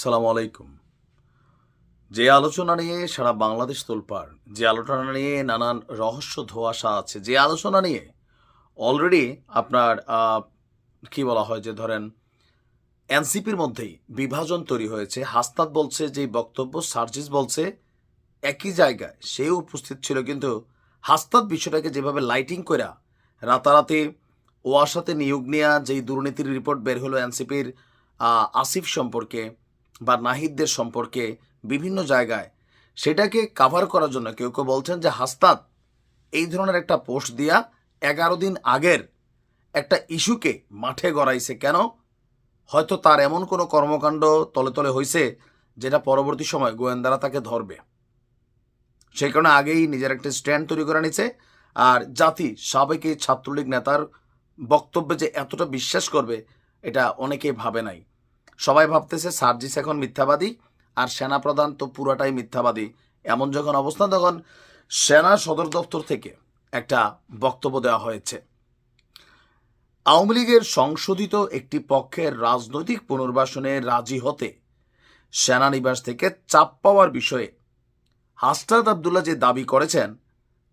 সালাম আলাইকুম। যে আলোচনা নিয়ে সারা বাংলাদেশ তোলপাড়, যে আলোচনা নিয়ে নানান রহস্য ধোয়াশা আছে, যে আলোচনা নিয়ে অলরেডি আপনার কি বলা হয় যে ধরেন, এনসিপির মধ্যেই বিভাজন তৈরি হয়েছে। হাস্তাদ বলছে যে বক্তব্য, সার্জিস বলছে একই জায়গায় সেও উপস্থিত ছিল, কিন্তু হাস্তাদ বিষয়টাকে যেভাবে লাইটিং করা রাতারাতি ওয়াসাতে নিয়োগ নেওয়া যেই দুর্নীতির রিপোর্ট বের হলো এনসিপির আসিফ সম্পর্কে বা নাহিদদের সম্পর্কে বিভিন্ন জায়গায় সেটাকে কাভার করার জন্য কেউ কেউ বলছেন যে হাস্তাত এই ধরনের একটা পোস্ট দিয়া এগারো দিন আগের একটা ইস্যুকে মাঠে গড়াইছে কেন? হয়তো তার এমন কোনো কর্মকাণ্ড তলে তলে হয়েছে যেটা পরবর্তী সময় গোয়েন্দারা তাকে ধরবে। সেই কারণে আগেই নিজের একটা স্ট্যান্ড তৈরি করে নিছে। আর জাতি, সাবেক এই ছাত্রলীগ নেতার বক্তব্যে যে এতটা বিশ্বাস করবে, এটা অনেকেই ভাবে নাই। সবাই ভাবতেছে সার্জিস এখন মিথ্যাবাদী আর সেনাপ্রধান তো পুরাটাই মিথ্যাবাদী। এমন যখন অবস্থা, তখন সেনা সদর দপ্তর থেকে একটা বক্তব্য দেওয়া হয়েছে। আওয়ামী লীগের সংশোধিত একটি পক্ষের রাজনৈতিক পুনর্বাসনে রাজি হতে সেনানিবাস থেকে চাপ পাওয়ার বিষয়ে হাসনাত আবদুল্লাহ যে দাবি করেছেন,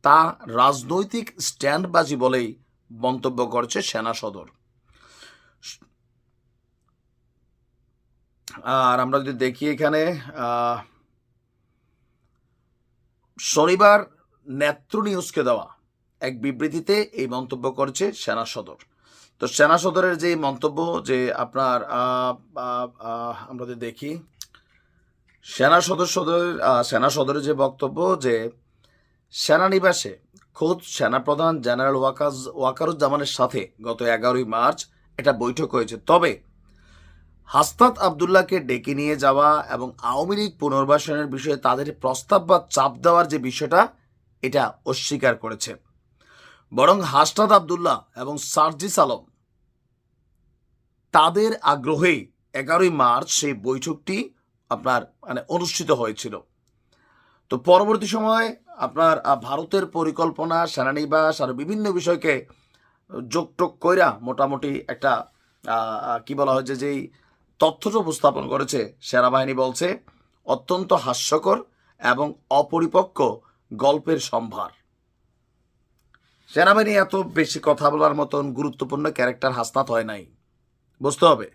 তা রাজনৈতিক স্ট্যান্ডবাজি বলেই মন্তব্য করেছে সেনা সদর। আর আমরা যদি দেখি এখানে শনিবার নেত্র নিউজকে দেওয়া এক বিবৃতিতে এই মন্তব্য করেছে সেনা সদর। তো সেনা সদরের যে মন্তব্য, যে আপনার আমরা যদি দেখি, সেনা সদর সদরের সেনা সদরের যে বক্তব্য যে সেনানিবাসে খোদ সেনাপ্রধান জেনারেল ওয়াকাজ, ওয়াকারুজ্জামানের সাথে গত এগারোই মার্চ এটা বৈঠক হয়েছে। তবে হাসনাত আবদুল্লাহকে ডেকে নিয়ে যাওয়া এবং আওয়ামী লীগ পুনর্বাসনের বিষয়ে তাদের প্রস্তাব বা চাপ দেওয়ার যে বিষয়টা, এটা অস্বীকার করেছে। বরং হাসনাত আবদুল্লাহ এবং সার্জিস আলম তাদের আগ্রহেই এগারোই মার্চ সেই বৈঠকটি আপনার মানে অনুষ্ঠিত হয়েছিল। তো পরবর্তী সময় আপনার ভারতের পরিকল্পনা, সেনানিবাস আর বিভিন্ন বিষয়কে যোগটোক কইরা মোটামুটি একটা কি বলা হয় যে যেই তথ্যটা উপস্থাপন করেছে। সেনাবাহিনী বলছে, অত্যন্ত হাস্যকর এবং অপরিপক্ক গল্পের সম্ভার। সেনাবাহিনী এত বেশি কথা বলার মতন গুরুত্বপূর্ণ ক্যারেক্টার হাসনাত হয় নাই। বুঝতে হবে।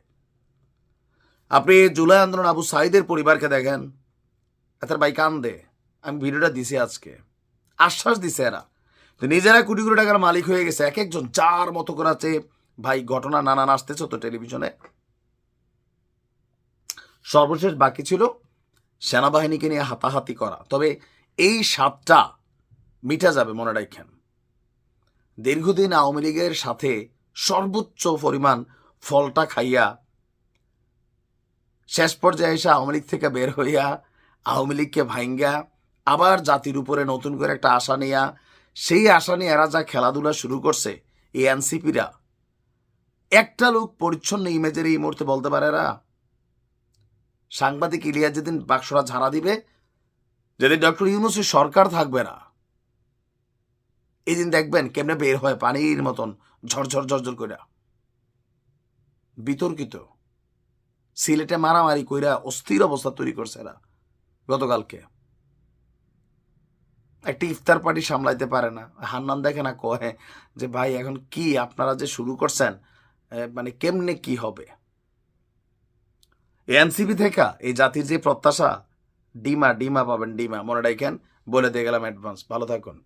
আপনি জুলাই আন্দোলন আবু সাইদের পরিবারকে দেখেন। এদের ভাই কান্দে। আমি ভিডিওটা দিছি আজকে। আশ্বাস দিছে এরা তো নিজেরা কোটি কোটি টাকার মালিক হয়ে গেছে। এক একজন যার মতো করে আছে। ভাই, ঘটনা নানান আসতেছে তো টেলিভিশনে। সর্বশেষ বাকি ছিল সেনাবাহিনীকে নিয়ে হাতাহাতি করা। তবে এই স্বাদটা মিটা যাবে, মনে রাখেন। দীর্ঘদিন আওয়ামী লীগের সাথে সর্বোচ্চ পরিমাণ ফলটা খাইয়া শেষ পর্যায়ে এসে আওয়ামী লীগ থেকে বের হইয়া আওয়ামী লীগকে ভাঙ্গা আবার জাতির উপরে নতুন করে একটা আশা নিয়া, সেই আশা নিয়ে এরা যা খেলাধুলা শুরু করছে, এই এনসিপিরা। একটা লোক পরিচ্ছন্ন ইমেজের এই মুহূর্তে বলতে পারে এরা? সাংবাদিক ইলিয়া যেদিন বাক্সরা ঝাড়া দিবে, যেদিন ডক্টর ইউনুসের সরকার থাকবে না এই দিন দেখবেন কেমনে বের হয় পানির মতন, ঝরঝর ঝরঝর কইরা। বিতর্কিত। সিলেটে মারামারি কইরা অস্থির অবস্থা তৈরি করছে এরা, গতকালকে। একটি ইফতার পার্টি সামলাইতে পারে না। হান্নান দেখে না কহে যে, ভাই, এখন কি আপনারা যে শুরু করছেন মানে কেমনে কি হবে? এনসিপি থেকে এই জাতির যে প্রত্যাশা, ডিমা ডিমা পাবেন, ডিমা, মনে রাখেন, বলে দিয়ে গেলাম অ্যাডভান্স ভালো থাকুন।